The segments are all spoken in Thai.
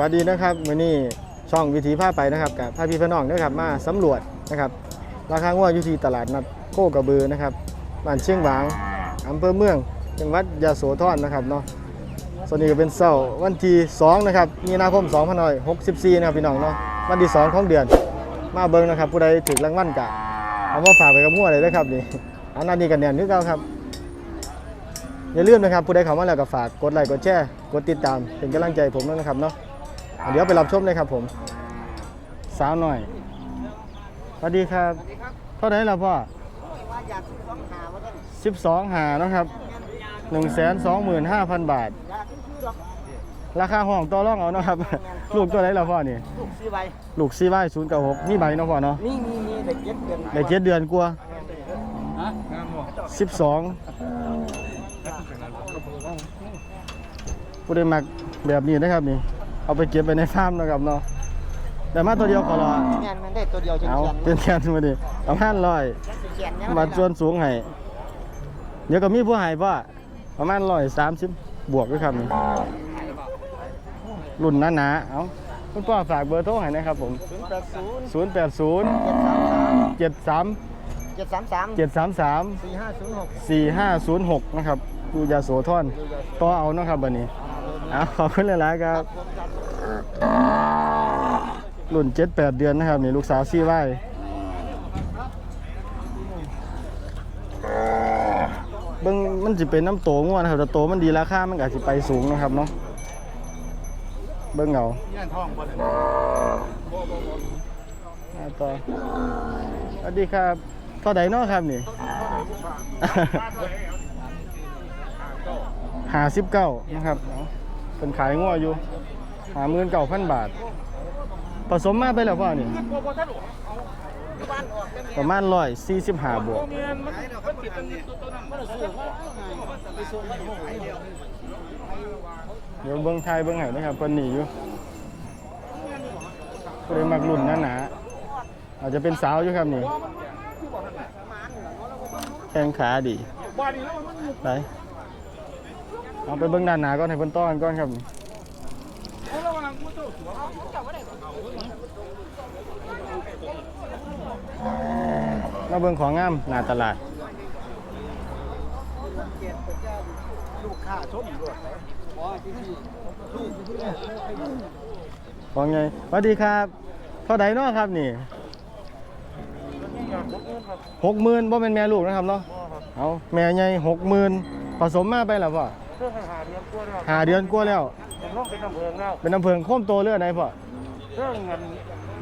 วัสดีนะครับมือนี้ช่องวิถีผ้าไปนะครับกับพาพี่พี่น้องนะครับมาสำรวจนะครับราคางัวอยู่ที่ตลาดนัดโคกระบือนะครับบ้านเชียงหวางอำเภอเมืองจังหวัดยะโสธรนะครับเนาะส่วนนี้ก็เป็นเสาร์วันที่2นะครับมีนาคม2564นะครับพี่น้องเนาะวันที่2ของเดือน มาเบิ่งนะครับ ผู้ใดถึกรางวัลกะเอามาฝากไปกับงัวเลยนะครับนี่อันนั้นนี่กันแน่นคือเก่าครับอย่าลืมนะครับผู้ใดเข้ามาแล้วก็ฝากกดไลค์กดแชร์กดติดตามเป็นกำลังใจผมด้วยนะครับเนาะ เดี๋ยวไปรับชมเลยครับผม สาวหน่อยสวัสดีครับเท่าไหร่แล้วพ่อว่าอยากซื้อของหาว่าท่าน12หาเนาะครับ125,000บาทอยากซื้อหรอกราคาห้องต่อรองเอาเนาะครับ ลูกตัวไหนแล้วพ่อนี่ ลูกซื้อใบลูกซีไว้ศูนย์กับหกมีใบเนาะพ่อเนาะนี่มีมีเด็กเจ็ดเดือนได้เจ็ดเดือนกว่าสิบสองผู้ใดมักแบบนี้นะครับนี่ เอาไปเก็บไปในฟาร์มนะครับเนาะแต่มาตัวเดียวขอรอแม่นมันได้ตัวเดียวจนเอาเขียนเป็นแค่มาดิประมาณร้อยเขียนเนี่ยมาส่วนสูงให้เดี๋ยวก็มีผู้ให้ป่ะประมาณร้อยสามสิบบวกด้วยครับนี่รุ่นหนาๆเอาคุณพ่อฝากเบอร์โทรให้นะครับผมศูนย์แปดศูนย์080เจ็ดสามสาม73เจ็ดสามสาม733สี่ห้าศูนย์หก4506 นะครับอยู่ยาโสธรต่อเอาเนาะครับบัดนี้เอาขอบคุณหลายๆครับ รุ่น7-8เดือนนะครับนี่ลูกสาวซี่ไว้เบิ่งมันสิเป็นน้ำโตง่วนะครับแต่โตมันดีราคามันก็อาจสิไปสูงนะครับเนาะเบิ่งเอาอ่าต่อสวัสดีครับเท่าใดเนาะครับนี่หาสิบเก้านะครับเอาเป็นขายงัวอยู่ หาหมื่นเก้าพันบาท ผสมมาไปแล้วพ่อนี่ประมาณร้อยสี่สิบห้าบวกเดี๋ยวเบิ้งไทยเบิ้งไห้นะครับเพิ่นหนีอยู่เลยมักรุ่นหนาๆอาจจะเป็นสาวอยู่ครับนี่แข้งขาดีไปเอาไปเบิ้งด้านหนาก่อนให้เพิ่นต้อนก่อนครับ มาเบิ่งของงามหน้าตลาด ลูกค้าชมรวดเลยอ๋อที่นี่ลูกที่นี่ของไงสวัสดีครับเท่าใดเนาะครับนี่หกหมื่นบ่เป็นแม่ลูกนะครับเนาะเอาแม่ใหญ่หกหมื่นผสมมาไปแล้วพ่อเรื่องหาเรียนกลัวด้วยหาเดือนกว่าแล้ว เป็นน้องเป็นอำเภอแล้วเป็นน้ำเพิงโค้มโตเลือดไหนพ่อเรื่องเงิน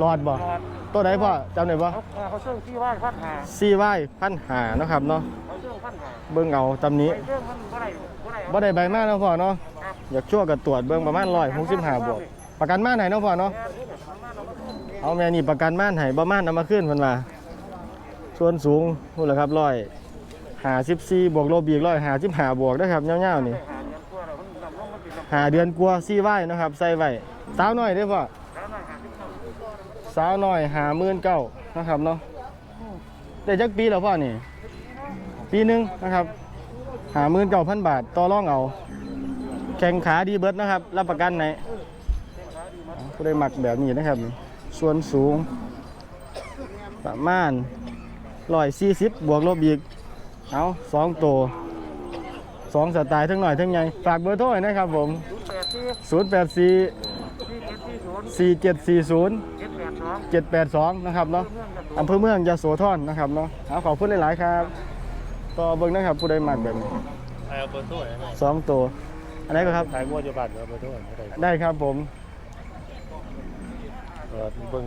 รอดบ่นอนตัวไหนพ่อจำได้บ่เขาเขาเชื่อที่ว่าพัดหาซี่ไว้พันหาเนาะครับเนาะเขาเชื่อพัดหาเบิ่งเอาตำนี้ไอ้เรื่องมันบ่ได้บ่ได้บ่ได้ใบมาเนาะพ่อเนาะอยากชั่วกับตรวจเบิ่งประมาณร้อยหกสิบห้าบวกประกันม่านไหนเนาะพ่อเนาะเอาแม่นี่ประกันม่านให้บ่ม่านเอามาขึ้นเพิ่นว่าส่วนสูงพูดแล้วครับร้อยหาสิบสี่บวกลบอีกร้อยหาสิบห้าบวกนะครับเงาวๆนี่ หาเดือนกลัวซี่ไว้นะครับ ใส่ไว้สาวน้อยเด้อพ่อแล้วมาหาที่อยหาหมื่นเก้านะครับเนาะได้จักปีแล้วพ่อนี่ ปีหนึ่งนะครับหาหมื่นเก้าพันบาทต่อรองเอา แข่งขาดีเบิร์ดนะครับ รับประกันไหนผู้ได้หมักแบบนี้นะครับ ส่วนสูง ประมาณร้อยสี่สิบบวกลบอีก เอาสองตัว สองสไตล์ทั้งหน่อยทั้งใหญ่ฝากเบอร์โทรหน่อยนะครับผมศูนย์แปดสี่084สี่เจ็ดสี่ศูนย์4740เจ็ดแปดสอง782 นะครับเนาะเมืองกันอำเภอเมืองยะโสธรนะครับเนาะเอาขอบคุณหลาย ๆ ครับ ต่อเบิ่งนะครับผู้ใดมักแบบนี้ไอ้เอาเบอร์โทรไหนมาสองตัวอันไหนก็ครับ ขายงวดอยู่บ้านเอาเบอร์โทรไหนได้ได้ครับผม เออเบิ่ง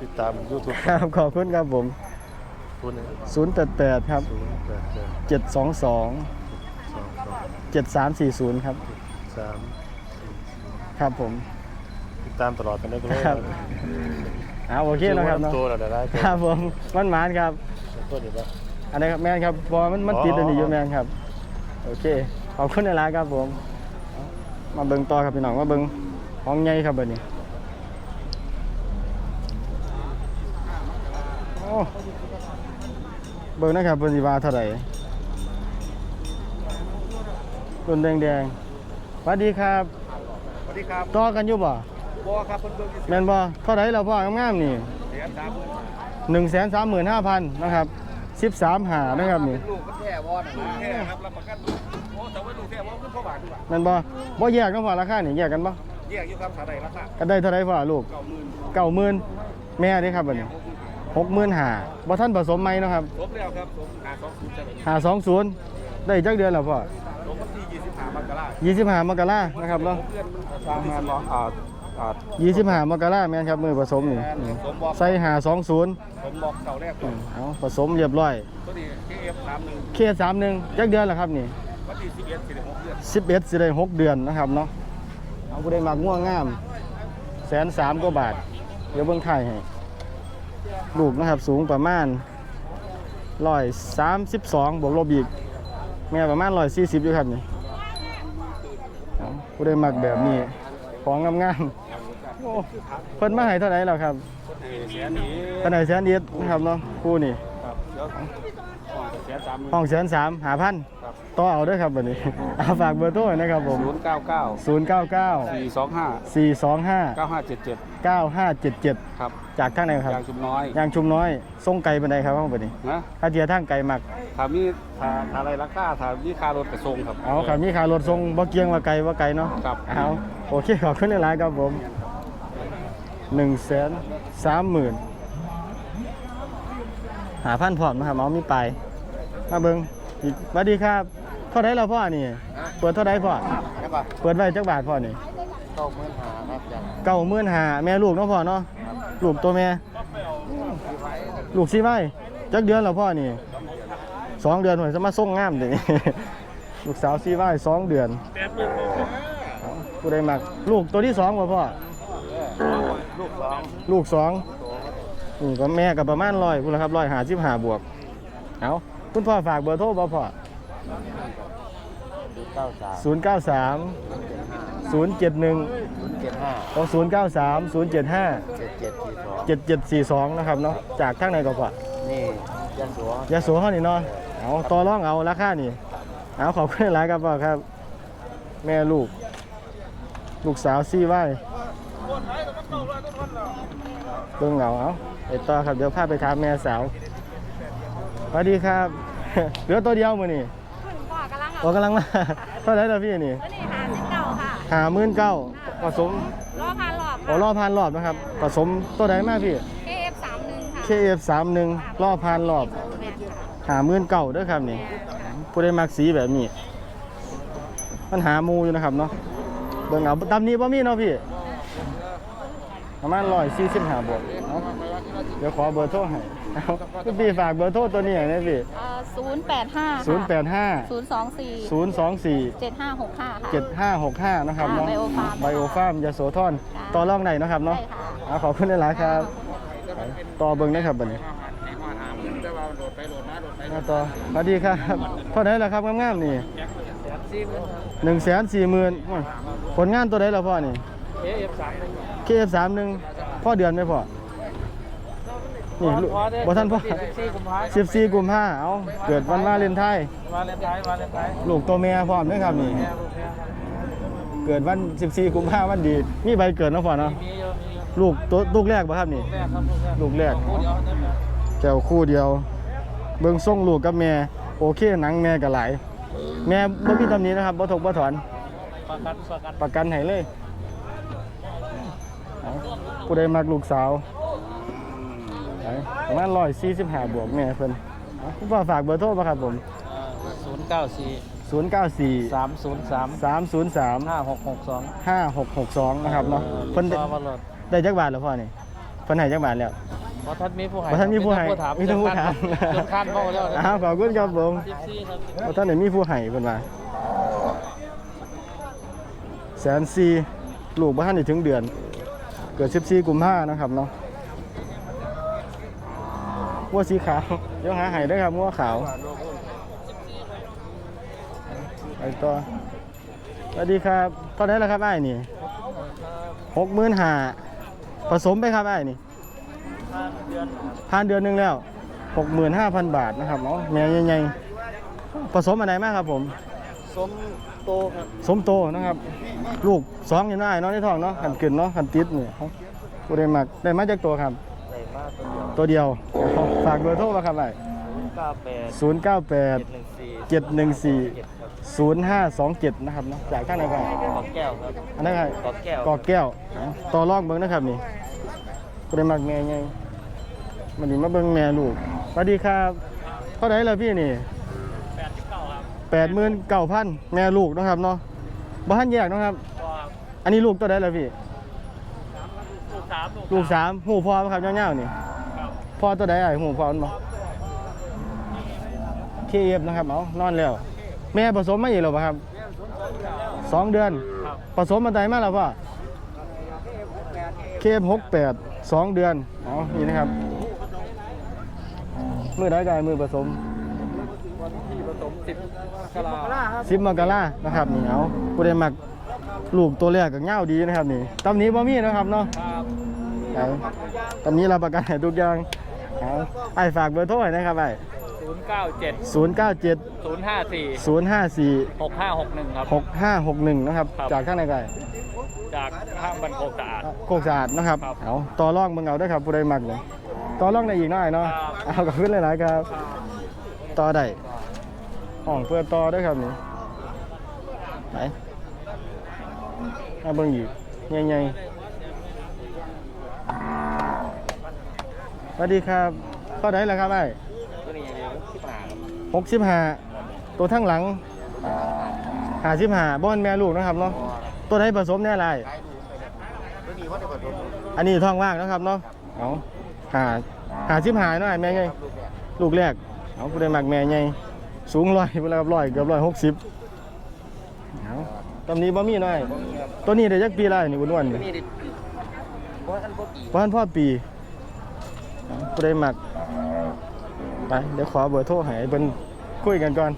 ติดตามยูทูบครับขอบคุณครับผม คุณ088 ครับ ศูนย์แปดแปด722สองสอง 7340 ครับสามครับผมติดตามตลอดกันได้ก็เลยครับเอาโอเคนะครับเนาะตัวเราได้ตัวครับผมมันหมานครับ ตัวนี้ว่าอันนี้ครับแมนครับพอมันมันติดอันนี้อยู่แมนครับโอเคขอบคุณในร้านครับผมมาเบิ่งต่อครับพี่น้องมาเบิ่งห้องใหญ่ครับเบดนี้โอ้เบิ่งนะครับเป็นสีวาเท่าไหร่ รุ่นแดงๆสวัสดีครับสวัสดีครับต่อกันอยู่บ่บ่ครับเพิ่นเบิ่งแม่นบ่เท่าไหร่แล้วพ่องามๆนี่แสนสามหมื่นหนึ่งแสนสามหมื่นห้าพันนะครับสิบสามหานะครับนี่ลูกมันแท้บ่นะแท้ครับรับประกันโอ้แต่ว่าลูกแท้บ่คือพ่อบาทดีกว่าแม่นบ่บ่แยกเนาะพ่อราคานี่แยกกันบ่แยกอยู่ครับเท่าใดราคากันได้เท่าไหร่พ่อลูก90,000เก้าหมื่นแม่เด้ครับบัดนี้หกหมื่นหาบ่ท่านผสมไหมเนาะครับครบแล้วครับผมหา20จังหาสองศูนย์ได้จักเดือนแล้วพ่อ ยี่สิบห้ามกรานะครับเนาะเพื่อนมันสร้างงานเนาะอ่าอ่ายี่สิบห้ามกราแม่นครับมือผสมนี่นี่สมบอกใส่หาสองศูนย์ผมบอกเก่าแรกก่อนเอาผสมเรียบร้อย ตัวนี้ KF31 เคสามหนึ่งจักเดือนแล้วครับนี่วันที่11สิบหกเดือนสิบเอ็ดสิได้หกเดือนนะครับเนาะเอาผู้ใดมักง่วงงามแสนสามกว่าบาท เดี๋ยวเบิ่งไทยให้ลูกนะครับสูงประมาณร้อยสามสิบสองบวกลบอีก แม่ประมาณร้อยสี่สิบอยู่ครับนี่เอา ผู้ใดมักแบบนี้ ของงามๆโอ้เพิ่นมาให้เท่าไหร่แล้วครับแสนนี้เท่าไหร่แสนเอ็ดนะครับเนาะคู่นี่ ครับเดี๋ยวแสนสามหมื่นห้องแสนสามหาพันครับต่อเอาเด้วยครับวันนี้เอาฝากเบอร์โทรหน่อยนะครับผมศูนย์เก้าเก้าศูนย์เก้าเก้าสี่สองห้าสี่สองห้าเก้าห้าเจ็ดเจ็ดเก้าห้าเจ็ดเจ็ดครับจากทางไหนครับยางชุมน้อยยางชุมน้อยส่งไก่เป็นไดครับห้องวันนี้นะถ้าเทียทางไก่มักถามนี่ถามอะไรราคาถามนี่ค่ารถกระทรงครับเอาครับมีขารถส่งบ่เกียงว่าไก่ว่าไก่เนาะครับเอาโอเคขอบคุณหลายๆครับผมหนึ่งแสนสามหมื่นหาพันพร้อมนะครับเอามีไป มาเบิ้งอีกสวัสดีครับเท่าไดเราพ่อนี่ เปิดเท่าไดพ่อใช่ป่ะเปิดไว้จักบาทพ่อนี่เก้าหมื่นหาครับจ้ะเก้าหมื่นหาแม่ลูกเนาะพ่อเนาะลูกตัวแม่ ลูกสิไว้จักเดือนแล้วพ่อนี่สองเดือนหน่อยจะมาส่งงามเดี๋ยวนี้ลูกสาวซีไว้สองเดือนเอาผู้ใดมักลูกตัวที่สองบ่พ่อ ลูกสองลูกสองนี่ก็แม่กับประมาณร้อยคุณละครับร้อยหาสิบห้าบวก เอา คุณพ่อฝากเบอร์โทรบ่พ่อเก้าสามศูนย์เก้าสามศูนย์เจ็ดหนึ่งเจ็ดห้าศูนย์เก้าสามศูนย์เจ็ดห้าเจ็ดเจ็ดสี่สองเจ็ดเจ็ดสี่สองนะครับเนาะจากทางไหนก็พ่อนี่ยันสัวยาสูเขานี่เนาะเอาต่อรองเอาราคานี่เอาขอบคุณหลายครับพ่อครับ แม่ลูก ลูกสาวซี่ไว้เบิ่งเหงาเอาไปต่อครับเดี๋ยวพาไปถามแม่สาวส วัสดีครับ เหลือตัวเดียวมือนี่พ่อกำลังโอ้เอากำลังมา เท่าไหร่แล้วพี่นี่ตัวนี้หาสิบเก้าค่ะหาหมื่นเก้าผสมรอพันรอบโอ้รอบพันรอบนะครับผสมตัวใดมากพี่เคเอฟสามหนึ่งค่ะ KF 3 1 รอบพันรอบแม่ค่ะหาหมื่นเก้าด้วยครับนี่ผู้ใดมักสีแบบนี้ มันหาหมูอยู่นะครับเนาะเบิ่งเอาตำนี้บ่มีเนาะพี่ ประมาณร้อยสี่สิบห้าบวกเอาเดี๋ยวขอเบอร์โทรให้เอาคุณพี่ฝากเบอร์โทรตัวนี้หน่อยนะพี่เอ่อศูนย์แปดห้าศูนย์แปดห้าศูนย์สองสี่ศูนย์สองสี่เจ็ดห้าหกห้าค่ะ เจ็ดห้าหกห้านะครับเนาะไบโอฟาร์มไบโอฟาร์มยาโสธรจ้าต่อรองไหนนาะครับเนาะใช่ค่ะเอาขอบคุณหลายๆครับ ต่อเบิ่งนะครับบัดนี้มาต่อสวัสดีครับเท่าไหร่ล่ะครับงามๆนี่หนึ่งแสนสี่หมื่นผลงานตัวใดล่ะพ่อนี่เอฟสาม KF สามหนึ่งพ่อเดือนไหมพ่อ นี่ลูกบ่ท่านพ่อสี่กุมภาสิบสี่กุมภาเอาเกิดวันวาเลนไทน์วาเลนไทน์วาเลนไทน์ลูกตัวเมียพร้อมด้วยครับนี่ เกิดวัน 14กุมภาพันธ์ดี มีใบเกิดเนาะพ่อเนาะมีเยอะมีเยอะลูกตัวลูกแรกป่ะครับนี่ แรกครับลูกแรก ลูกแรกคู่เดียวนั่นแหละแก้วคู่เดียว เบิ่งส่งลูกกับแม่ โอเคหนังแม่ก็หลาย แม่บ่มีตำหนินะครับบ่ทกบ่ถอน ประกันประกันประกันให้เลยเอาผู้ใดมักลูกสาวไปประมาณ145บวกแม่เพิ่นเอาคุณพ่อฝากเบอร์โทรป่ะครับผมศูนย์เก้าสี่094สามศูนย์สาม303ห้าหกหกสอง5662นะครับเนาะเพิ่นได้ต่อมาโหลดได้จักบาทแล้วพ่อนี่เพิ่นให้จักบาทแล้วเพราะท่านมีผู้ให้บ่ท่านมีผู้ให้ถามมีแต่ผู้ถามจนคานเข้าแล้วนะอ้าวขอบคุณครับผมสิบสี่ครับบ่ท่านได้มีผู้ให้เพิ่นว่าแสนสี่ลูกบ่ทันได้ถึงเดือน เกิด14กุมภานะครับเนาะ งัวสีขาวเดี๋ยวหาให้เด้อครับงัวขาวไปต่อสวัสดีครับเท่าไหร่แล้วครับอ้ายนี่65,000ผสมไปครับอ้ายนี่ผ่านเดือนหนึงแล้ว65,000บาทนะครับเนาะแม่ใหญ่ๆผสมอันไหนมากครับผมสมโตครับสมโตนะครับ ลูกสองอยู่หน้าเนาะในท้องเนาะขันขึ้นเนาะขันติดนี่เอาผู้ได้มักได้มาจากตัวครับใส่มา ตัวเดียวตัวเดียวเอาฝากเบอร์โทรมาครับไว้เก้าแปดศูนย์เก้าแปดเจ็ดหนึ่งสี่เจ็ดหนึ่งสี่เจ็ดครับศูนย์ห้าสองเจ็ดนะครับเนาะจากข้างไหนกันกอกแก้วครับ อันนั้นไงกอกแก้ว กอกแก้วเอาต่อรองเบิ้งนะครับนี่ผู้ได้มักแม่ไงมันนี่มาเบิ้งแม่ลูกสวัสดีครับเท่าไหร่ล่ะพี่นี่แปดหมื่นเก้าพันแม่ลูกเนาะครับเนาะบ้านแยกเนาะครับ อันนี้ลูกตัวใดล่ะพี่ ลูกสามลูกสามหูพอไหมครับเงี้ยวๆนี่พ อตัวใดไอ้หูพอมันบ่เคเอฟนะครับเอานอนแล้ว แม่ผสมมาอีกแล้วป่ะครับสองเดือน ผสมมาไดมาแล้วป่ะเคเอฟหกแปดสองเดือนอ๋อนี่นะครับ มือได้กายมือผสมที่ผสมสิบกะลาครับสิบมกรานะครับนี่เอาผู้ใดมักลูกตัวแรกกับเง่าดีนะครับนี่ตำหนี้บ่มีนะครับเนาะครับเอาตำหนี้รับประกันให้ทุกอย่าง เอาไอ้ฝากเบอร์โทรหน่อยนะครับไอ้ศูนย์เก้าเจ็ดศูนย์เก้าเจ็ดศูนย์ห้าสี่ศูนย์ห้าสี่หกห้าหกหนึ่งครับ หกห้าหกหนึ่งนะครับ ครับ จากข้างในไก่จากห้างบันโคกสะอาด โคกสะอาดนะครับครับ เอาต่อร่องเบิ่งเอาเด้วยครับผู้ใดมักเลยต่อร่องได้อีกหน่อยเนาะครับเอากับขึ้นหลายๆครับ ต่อได้ห้องเพื่อต่อเด้วยครับนี่ไหนมาเบิ่งอีกใหญ่ๆ สวัสดีครับก็ได้แล้วครับไอ้ตัวนี้ที่ผ่าครับหกสิบห้าตัวทั้งหลังห้าสิบห้าบ้านแม่ลูกนะครับเนาะตัวไหนผสมแน่ไรตัวนี้เขาจะผสมอันนี้ท้องว่างนะครับเนาะเอาหาหาสิบหายหน่อยแม่ไงลูกแรกเอาผู้ใดมักแม่ไงสูงร้อยเวลากับร้อยเกือบร้อยหกสิบเอาตำนี้บ่มีหน่อยตัวนี้ได้จักปีไรนี่อ้วนๆตัวนี่นี้ดิเพราะอันพวกอีบ้านพ่อปีเอา ผู้ใดมักไปเดี๋ยวขอเบอร์โทรให้เป็นคุยกันก่อน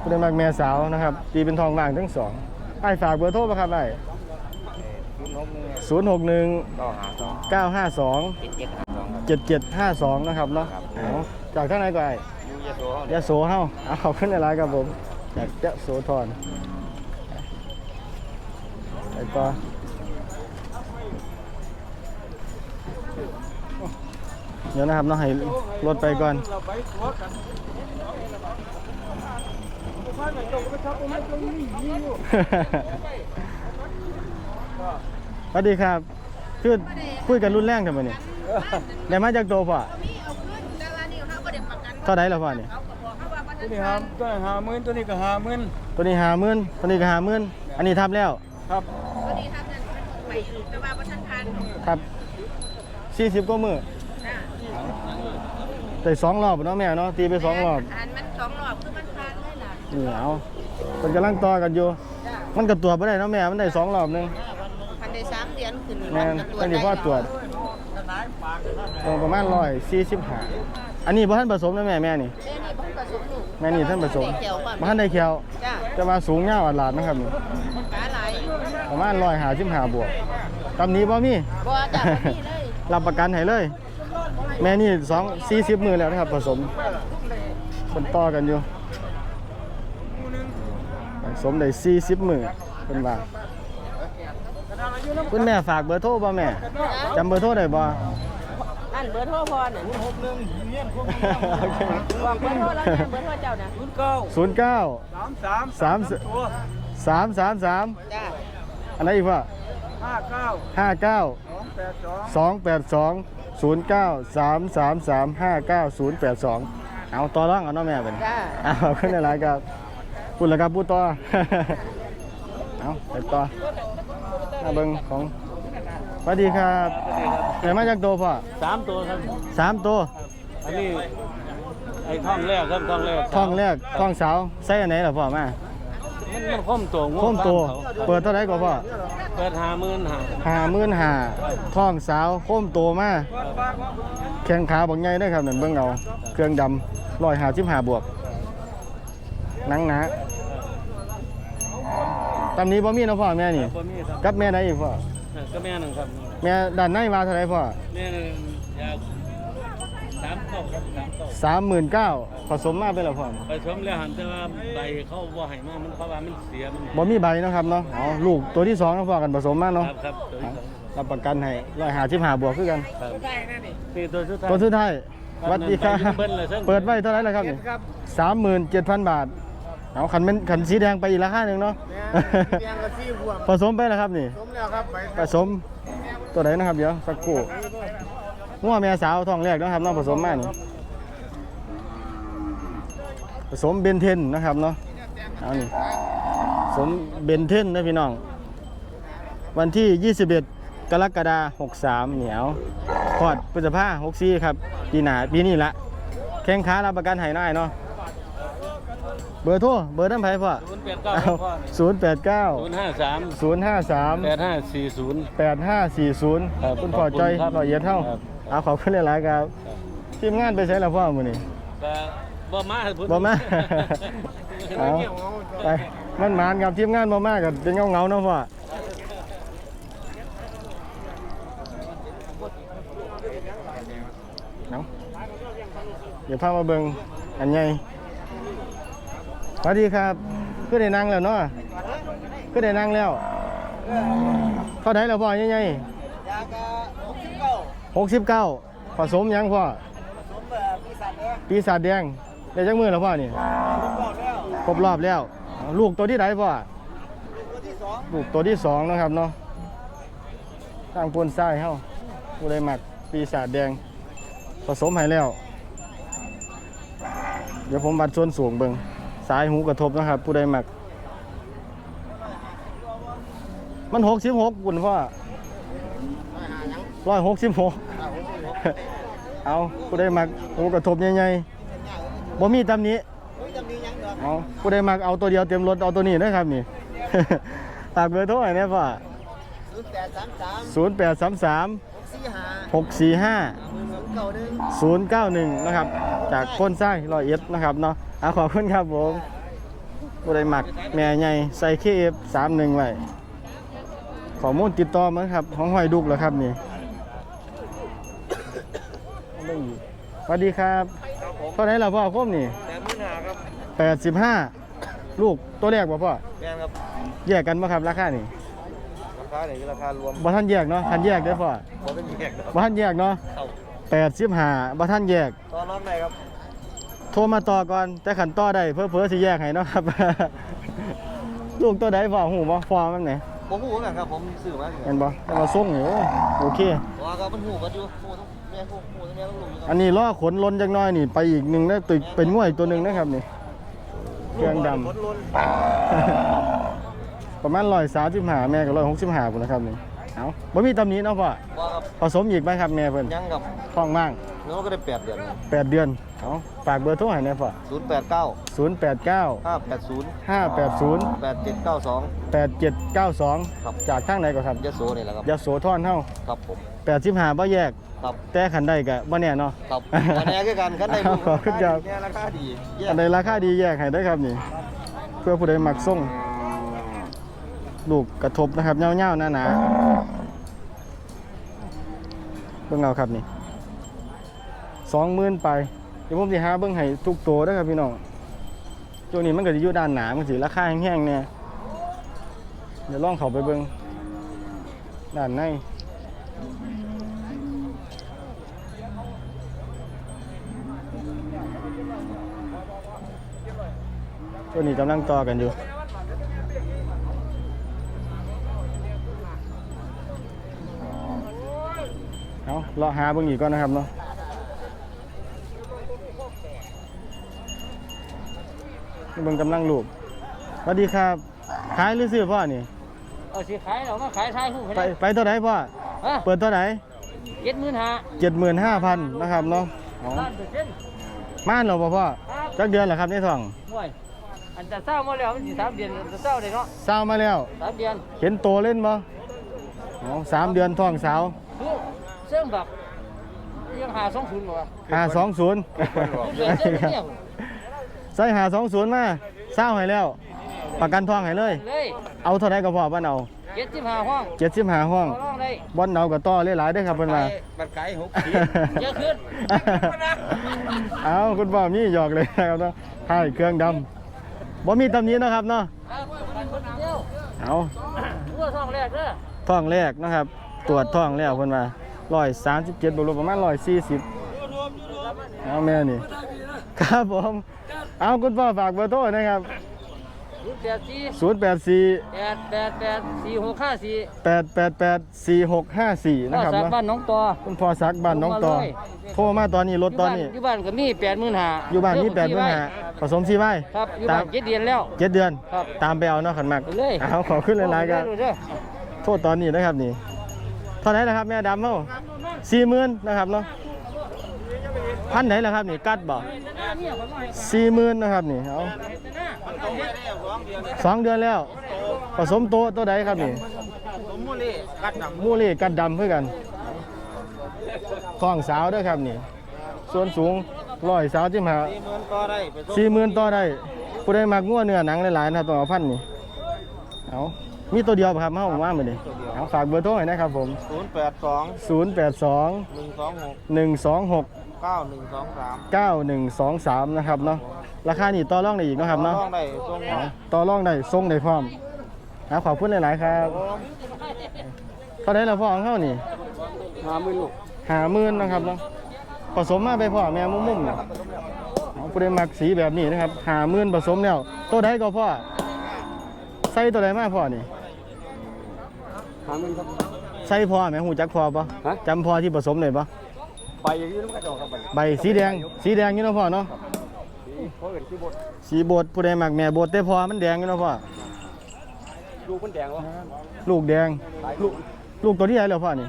ผู้ใดมักแม่สาวนะครับตีเป็นทองว่างทั้งสองไอ้ฝากเบอร์โทรป่ะครับไอ้ศูนย์หกหนึ่งศูนย์หกหนึ่งก็หาสองเจ็ดเจ็ดห้าสองนะครับเนาะจากข้างในก็ไอ้ยูยาโซเขาเนี่ยยะโสเฮาเอาเขาขึ้นในร้านครับผมจากยะโสธรไปต่อ ดี๋ยวนะครับเนาะให้รถไปก่อนเราไปตัวกันพ่อแม่จงไปทับผมไม่ตรงนี้ยิงอยู่สวัสดีครับคือคุยกันรุ่นแรงทำไมเนี่ยได้มาจากโตวพ่อเท่าไดแล้วพ่อเนี่ยตัวนี้หาตัวนี้หาหมื่นตัวนี้ก็หาหมื่นตัวนี้หาหมื่นตัวนี้ก็หาหมื่นอันนี้ทับแล้วครับวันนี้ทำนั่นไปอยู่แต่ว่าประชันทานครับสี่สิบกว่ามือ แต่สองรอบเนาะแม่เนาะตีไปสองรอบทานมันสองรอบคือมันทานได้ล่ะนี่เอาเป็นกำลังต่อกันอยู่จ้ามันก็ตรวจไม่ได้เนาะแม่ มันได้สองรอบหนึงพันได้สามเดือนขึ้นแม่นก็เป็นที่พ่อตรวจตรงประมาณร้อยสี่สิบห้าอันนี้บ่ท่านผสมนะแม่แม่นี่แม่นี่บ่ผสมลูกแม่นี่ท่านผสมเกี่ยวป่ะบ่ท่านได้เขียวจ้าจะมาสูงเงาวอัดหลาดนะครับนี่ขาหลายอยู่ประมาณร้อยหาสิบห้าบวกตำนี้บ่มีบ่จ้าบ่มีเลยรับประกันให้เลย แม่นี่สองสี่สิบมือแล้วนะครับผสมคนต่อกันอยู่ ผสมได้สี่สิบมือเป็นว่าคุณแม่ฝากเบอร์โทรบ่แม่จำเบอร์โทรได้บ่อันเบอร์โทรพอน่ะหกหนึ่งเงี้ยพวกบอกเบอร์โทรแล้วเนี่ยเบอร์โทรเจ้าน่ะศูนย์เก้าศูนย์เก้าสามสามสามตัวสามสามสามจ้าอันไหนอีกว่าห้าเก้าห้าเก้าสองแปดสอง สองแปดสองศูนย์เก้าสามสามสามห้าเก้าศูนย์แปดสองเอาต่อร่องเอาเนาะแม่เป็นจ้าเอาขึ้นในรายครับพูดแล้วครับพูดต่อ เอาไปต่อมาเบิ้งของสวัสดีครับเดี๋ยวมาจากโตวพ่อสามตัวครับ สามตัวอันนี้ไอ้ท่องแรกครับท่องแรกท้องแรกท้องสาวใส่อันไหนล่ะพ่อมา มันมันข้มตัวงูโค้มตัว บ้านเขาเปิดเท่าไหร่กว่าพ่อเปิดหาหมื่นหาห้าหมื่นห้าท้องสาวโค้มตัวมาแข้งขาบักใหญ่ได้อครับนั่นเบิ้งเอาเครื่องดำร้อยห้าสิบห้าบวกหนังหนาตำนี้บ่มีเนาะพ่อแม่นี่ บ่มีครับกับแม่ไหนอีกพ่อ ก็แม่หนึ่งครับแม่ด้านในมาเท่าไหรพ่อแม่หนึ่งอยาก สามเก้าครับสามเก้าสามหมื่นเก้าผสมมาไปแล้วพ่อไปชมแล้วหันแต่ว่าใบเขาว่าให้มามันเพราะว่ามันเสียมันบ่มีใบเนาะครับเนาะเอาลูกตัวที่สองนะพ่อกันผสมมาคเนาะรับครับตัวที่สองรับประกันให้ร้อยหาสิบหาบวกคือกันครับนี่ตัวสุดท้ายตัวสุดท้ายสวัสดีครับเบิ้ลเลยเส้นเปิดไว้เท่าไหร่แล้วครับนี่สามหมื่นเจ็ดพันบาทเอาขันเป็นขันสีแดงไปอีกราคาหนึ่งเนาะเพียงละสี่บวกผสมไปแล้วครับนี่สมแล้วครับไปผสมตัวไหนนะครับเดี๋ยวสักครู่ งัวแม่สาวท้องแรกเนาะครับเน้องผสมมานี่ผสมเบนเทนนะครับเนาะเอานี่ผสมเบนเทนนะพี่น้อง วันที่ 21 กรกฎาคม63เหนียวพอดพฤษภา64ครับปีหน้าปีนี้ละแข้งขารับประกันให้น้อยเนาะเบอร์โทรเบอร์น้ำไผ่พ่อศูนย์แปดเก้าเอาพ่อ089ศูนย์ห้าสาม053แปดห้าสี่ศูนย์8540ครับคุณพ่อจ้อยขอบคุณครับพ่อเอียดเท่าครับ เอาขอบคุณหลายๆครับทีมงานไปใช้แล้วพ่อมื้อนี้ก็บ่มาพุ่นบ่มาเอาไปมันหมานกับทีมงานบ่มาก็เป็นเงาๆเนาะพ่อเนาะเดี๋ยวพามาเบิ่งอันใหญ่สวัสดีครับคือได้นั่งแล้วเนาะคือได้นั่งแล้วเท่าไหร่แล้วพ่อใหญ่ๆ 69 ผสมหยังพ่อ สมแบบปีศาจแดงปีศาจแดง ได้จักมือแล้วพ่อนี่ ผมบอกแล้วครบรอบแล้วเอาลูกตัวที่ไหนพ่อ ตัวที่สองลูกตัวที่สองนะครับเนาะทางปนไส้เฮาผู้ใดหมักปีศาจแดง ผสมให้แล้ว เดี๋ยวผมบัดส่วนสูงเบิงสายหูกระทบนะครับ ผู้ใดหมัก มันหกสิบหกคุณพ่อ ร้อยหกสิบหกเอาผู้ใดหมักหูกระทบใหญ่ๆบ่มีตำหนี้เฮ้ยจะมียังเหรอเอาผู้ใดมักเอาตัวเดียวเต็มรถเอาตัวนี้นะครับนี่ฝากเบอร์โทรหน่อยนะพ่อศูนย์แปดสามสามศูนย์แปดสามสามหกสี่ห้าหกสี่ห้าศูนย์เก้าหนึ่งศูนย์เก้าหนึ่งนะครับ จากก้นไส้รอยเอ็ดนะครับเนาะเอาขอบคุณครับผมผู้ใดมักแม่ใหญ่ใส่เคเอฟสามหนึ่งไว้ข้อมูลติดต่อมาครับ ของหอยดุกเหรอครับนี่ ไม่อยู่สวัสดีครับเท่าไหร่ล่ะพ่อคมนี่แปดหมื่นห้าครับแปดสิบห้าลูกตัวแรกบ่พ่อแม่นครับแยกกันบ่ครับราคานี่ราคาไหนราคารวมบ่ท่านแยกเนาะท่านแยกได้อพ่อผมเป็นแยกครับบ่ท่านแยกเนาะเข้าแปดสิบห้าบ่ท่านแยก ตอนรับไหนครับโทรมาต่อก่อนแต่ขันต่อได้เพื่อเพื่อสิแยกให้เนาะครับ ลูกตัวใดพ่อหูบ่ฟอมันไหนผมหูเหมือนกันครับผมสื่อมาเห็นบ่แต่ว่าส่งนี่โอ้โอเค ว่าก็มันหูกันอยู่หูต้อง แม่หูหูต้องแม่ต้องลูกอยู่คอัรับนนี้ล้อขนลนจักหน้อยนี่ ไปอีกหนึ่งนะตึกเป็นง่วยตัวหนึ่งนะครับนี่ เครื่องดำขนล้นประมาณร้อยสามสิบห้าแม่ก็ร้อยหกสิบห้าพุ่นนะครับนี่เอาบ่มีตำหนี้เนาะพ่อว่าครับผสมอีกไหมครับแม่เพิ่นยังกับท้องมากน้องก็ได้แปดเดือนแปดเดือนเอาฝากเบอร์โทรให้หน่อยพ่อศูนย์แปดเก้าศูนย์แปดเก้าห้าแปดศูนย์ห้าแปดศูนย์แปดเจ็ดเก้าสองแปดเจ็ดเก้าสองครับจากทางไหนก็ครับยะโสนี่แหละครับยาโสธรเท่าครับผม แปดสิบห้าบ่แยก ครับแต่ขันได้กะบ่แน่เนาะ ครับวันนี้คือกันกันได้ขอบคุณครับ เนี่ยราคาดีแยกอันใดราคาดีแยกให้ได้ครับนี่ เพื่อผู้ใดมักส่งลูกกระทบนะครับเงาๆหนาๆเบิ่งเอาครับนี่สองหมื่นไปเดี๋ยวผมสิหาเบิ่งให้ทุกตัวเด้อครับพี่น้องช่วงนี้มันก็จะอยู่ด้านหนามันสิราคาแห้งๆเนี่ยเดี๋ยวลองเข้าไปเบิ่งด้านใน ตัวนี้กำลังต่อกันอยู่เอาเลาะหาเบิ่งอีกก่อนนะครับเนาะนี่เบิ่งกำลังลูกสวัสดีครับ ขายหรือซื้อพ่อนี่เอาสิขายเรามาขายทายหูไปไปเท่าไหร่พ่อ ฮะเปิดเท่าไหร่เจ็ดหมื่นห้าเจ็ดหมื่นห้าพันนะครับเนาะเอาล้านเปอร์เซ็นต์ม่านเหรอพ่อพ่อครับจักเดือนเหรอครับในท้องห่วย อันจะเศร้ามาแล้วมันสิสามเดือนจะเศร้าเลยเนาะเศร้ามาแล้ว สามเดือนเห็นโตเล่นบ่เอาสามเดือนท้องสาวคือเสื่อมแบบยังหาสองศูนย์บ่วะห้าสองศูนย์เดือนเสื่อมเนี่ยใส่หาสองศูนย์มาเศร้าให้แล้ว ประกันทองให้เลย เลยเอาเท่าไหรก็พอบ้านเอาเเจ็ดสิบห้าห้องเจ็ดสิบห้าห้อง ต่อรองได้ บอลเนากับต่อหลายๆได้อครับเพิ่นว่าบัตรไก่หกขีด เยอะขึ้น เอาคุณพ่อมีหยอกเลยนะครับเนาะให้เครื่องดำ บ่มีตำหนี้นาะครับเนาะเอาตัวทองแรกเด้อท้องแรกนะครับ ตรวจท้องแล้วเพิ่นว่าร้อยสามสิบเจ็ดบวกลบประมาณร้อยสี่สิบเอาแม่นี่ ครับผม เอาคุณพ่อฝากเบอร์โทรนะครับ ศูนย์แปดสี่0 8 4แปดแปดแปดสี่หกห้าสี่8 8 8 4 6 5 4นะครับจากเนาะบ้านน้องตอคุณพ่อซักบ้านน้องตอลงมาเลยโทรมาตอนนี้รถตอนนี้อยู่บ้านก็มีแปดหมื่นห้าอยู่บ้านนี่แปดเมื่อหาผสมซีไว้ครับอยู่ตาบ้ามนเจ็ดเดือนแล้วเจ็ดเดือนครับตามไปเอาเนาะขันมากไปเลยเอาขอขึ้นหลายๆกันดูเด้อโทษตอนนี้นะครับนี่เท่าไหร่นะครับแม่ดำเนาะสี่หมื่นนะครับเนาะ พันไหนล่ะครับนี่กัดบ่สี่หมื่นนะครับนี่เอาสองเดือนแล้ว ผสมโตตัวใดครับนี่ผมมูลี่กัดดมูเล่กัดดำเพื่อกันท้องสาวเด้วยครับนี่ ส่วนสูงร้อยสาวจิ้มหาำสี่หมื่นก็ได้ไปส่งสี่หมื่นต่อได้ผู้ใดมักงัวเนื้อหนังหลายๆนะครับต้องเอาพันนี่เอามีตัวเดียวป่ะครับเฮาผมว่ามื้อนี้เอาฝากเบอร์โทรให้นะครับผมศูนย์แปดสอง082หนึ่งสองหก126 เก้าหนึ่งสองสาม9123นะครับเนาะราคานี่ต่อรองได้อีกเนาะครับเนาะต้องได้ส่งเอาต่อรองได้ส่งได้พร้อมเอาขอบคุณหลายๆครับเท่าไดล่ะพ่อของเฮานี่ห้าหมื่นลูกหาหมื่นนะครับเนาะผสมมาไปพ่อแม่มุมๆเนี่ยเอาผู้ใดมักสีแบบนี้นะครับหาหมื่นผสมแล้วตัวใดก็พ่อใส่ตัวใดมาพ่อนี่ห้าหมื่นครับใส่พ่อแม่หูจักพ่อปะฮะ จำพ่อที่ผสมได้ปะ ไปอย่างนี้น้ำกระจอกครับไปใบสีแดง สีแดงอยู่เนาะพ่อเนาะเพราะเห็นที่บดสีโบดผู้ใดมักแม่โบดแต่พ่อมันแดงอยู่เนาะพ่อลูกมันแดงวะลูกแดง ลูกลูกตัวที่ไหนแล้วพ่อนี่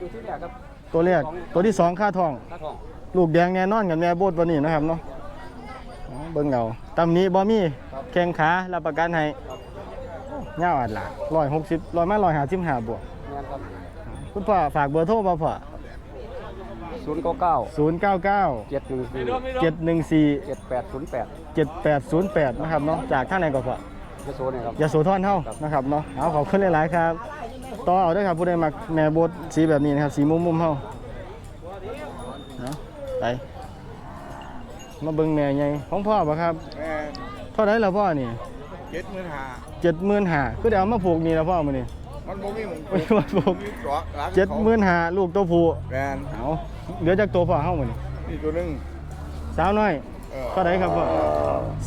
ดูที่แรกครับตัวแรกตัวที่สองค่าทองหน้าทอง ลูกแดงแน่นอนกับแม่โบดวันนี้นะครับเนาะอ๋อเบิ่งเอาตำหนี้บ่มีแข้งขารับประกันให้เงาอัดหลักร้อยหกสิบร้อยมาร้อยห้าสิบห้าบวกงานครับคุณพ่อฝากเบอร์โทรมาพ่อ ศูนย์เก้าเก้าศูนย์เก้าเก้าเจ็ดหนึ่งสี่เจ็ดหนึ่งสี่เจ็ดแปดศูนย์แปดเจ็ดแปดศูนย์แปดนะครับเนาะจากท่างไหนก็พ่อเยโซเนี่ยครับยาโสธรเท่านะครับเนาะเอาขอบคุณหลาย ๆ ครับต่อเอาด้วยครับผู้ใดมักแม่โบดสีแบบนี้นะครับสีมุมมุมๆเท่าเนาะไปมาเบิ่งแม่ใหญ่ของพ่อป่ะครับแม่เท่าไหรแล้วพ่อนี่เจ็ดหมื่นห้าเจ็ดหมื่นหาคือเดี๋ยวเอามาผูกนี่แล้วพ่อมานี่ มันบ่มีหมึงไม่มาผูกมีตัวหลังเจ็ดหมื่นหาลูกตัวผู้แมนเอา เดี๋ยวจากตัวพ่อเข้ามานี่นี่ตัวหนึงสาวน้อยเออเท่าไหรครับพ่อ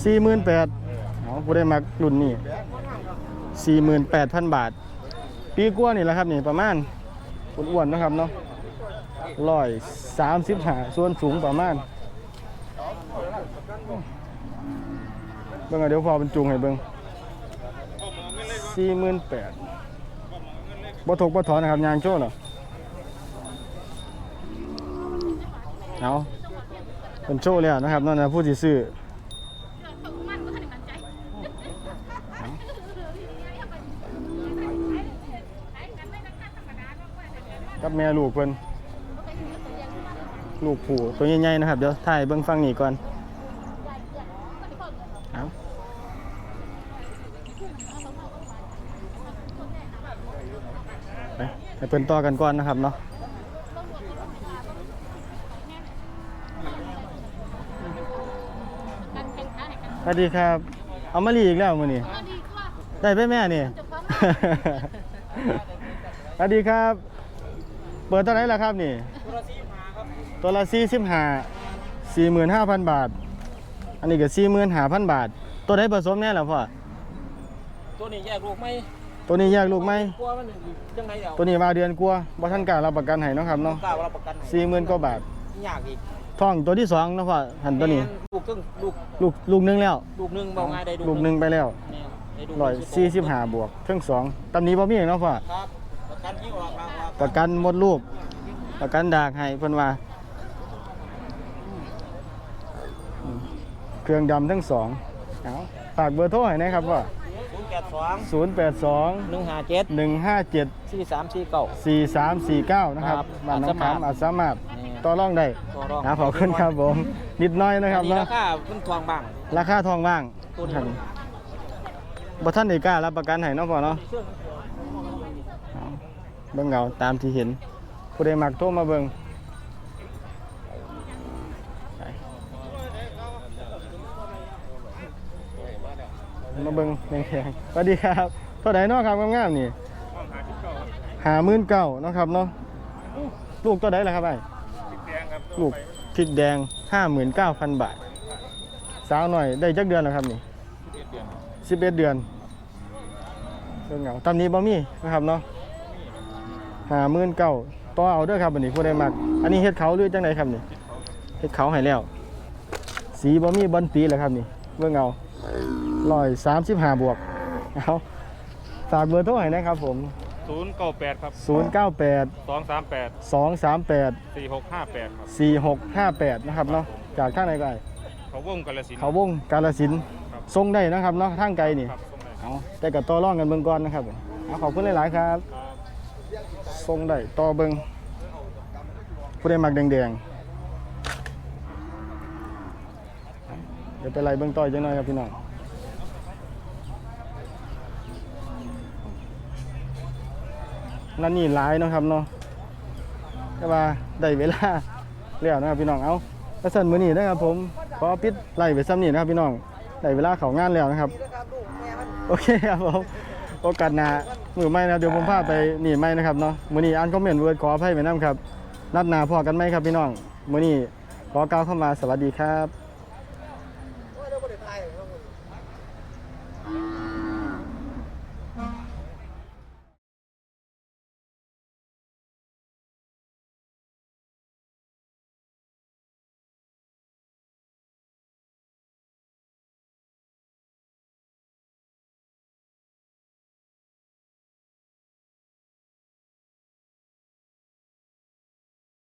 สี่หมื่นแปดเอาผู้ได้มักรุ่นนี้สี่หมื่นแปดพันบาท ปีกว่านี่แหละครับนี่ประมาณอ้วนๆนะครับเนาะร้อยสามสิบหาส่วนสูงประมาณเบิ่งเอาเดี๋ยวพอเป็นจูงให้เบิ่งสี่หมื่นแปดบ่ถกบ่ถอนนะครับยางโชว์เนาะ เอาเป็นโชว์แล้วนะครับนั่นนะผู้ที่ซื้อกับแม่ลูกเพิ่นลูกผู้ตัวใหญ่ๆนะครับ เดี๋ยวถ่ายเบิ่งฟังนี่ก่อนเอาไปเพิ่นต่อกันก่อนนะครับเนาะ สวัสดีครับ เอามาลีอีกแล้วมื้อนี้ได้ไปแม่นี่ สวัสดีครับ เปิดตัวไหนล่ะครับนี่ ตัวละสี่สิบห้าสี่หมื่นห้าพันบาท อันนี้ก็สี่หมื่นห้าพันบาท ตัวไหนผสมแน่ล่ะพ่อ ตัวนี้แยกลูกไหมตัวนี้แยกลูกไหมกลัวมันยังไงเดี๋ยวตัวนี้มาเดือนกลัวาบ่ท่านกล้ารับประกันให้เนาะครับเนาะกล้าว่ารับประกันให้สี่หมื่นกว่าบาท ยากอีก ท้องตัวที่สองเนาะพ่อหันตัวนี้ ลูกครึ่งลูกลูกลูกหนึงแล้ว ลูกหนึงเบาง่ายได้ลูกหนึงไปแล้วเนี่ยได้ลูกร้อยสี่สิบห้าบวกเทั้งสองตำนี้บ่มีเนาะพ่อครับประกันที่ออกมาว่าประกันหมดลูก ประกันดากให้เพิ่นว่าอืมเครื่องดำทั้งสองเอาฝากเบอร์โทรให้นะครับว่าศูนย์แปดสอง082หนึ่งห้าเจ็ด157สี่สามสี่เก้า 4349 นะครับครับบ้านน้องขามอาจสามารถนี่ ต่อรองได้ต่อรองนะขอบคุณครับผมนิดหน้อยนะครับอันนี้เนาะราคาเป็นทองบ้าง ราคาทองว่างตัวนี้บ่ท่านได้กล้ารับประกันให้เนาะพ่อเนาะเบิ่งเงาตามที่เห็น ผู้ใดมักโทรมาเบิ่งไปมาเบิ่งแดงๆสวัสดีครับเท่าใดเนาะครับงามๆนี่หาหมื่นเก้าเนาะครับเนาะลูกตัวใดล่ะครับไอ้ ลูกพริกแดงห้าหมื่นเก้าพันบาท สาวหน่อยได้จักเดือนแล้วครับนี่สิบเอ็ดเดือนเงาตามนี้บ่มีนะครับเนาะหาหมื่นเก้าต่อเอาเด้วยครับอันนี้ผู้ใดมัก อันนี้เฮ็ดเขาหรือจังไดครับนี่เฮ็ดเขาให้แล้ว สีบ่มีบอนปีแล้วครับนี่เบิ่งเอาร้อยสามสิบห้าบวกเอาฝากเบอร์โทรให้นะครับผม ศูนย์เก้าแปดครับ098 สองสามแปด238 สี่หกห้าแปดครับ4658 นะครับเนาะจากทางไหนก็ได้เขาวงกาลสินธุ์เขาวงกาลสินธุ์ส่งได้นะครับเนาะทางไกลนี่ ครับส่งได้เอาแต่ก็ต่อรองกันเบิ่งก่อนนะครับเอาขอบคุณหลาย ๆ ครับทรงได้ต่อเบิ่งผู้ใดมักแดงๆเดี๋ยวไปไล่เบิ่งต่ออีกจังหน่อยครับพี่น้อง นั่นนี่หลายเนาะครับเนาะแต่ว่าได้เวลาแล้วนะครับพี่น้องเอาแล้วสั่นมื้อนี้นะครับผมขอปิดไล่ไปซ้ำนี่นะครับพี่น้องได้เวลาเขางานแล้วนะครับ โอเคครับผมโอกาสหน้ามือไม่นะครับเดี๋ยวผมพาไปนี่ไม่นะครับเนาะมื้อนี้อ่านคอมเมนต์เวิร์ดขออภัยไว้นํครับ นัดหน้าพอกันไหมครับพี่น้องมื้อนี้ขอกล่าวเข้ามาสวัสดีครับ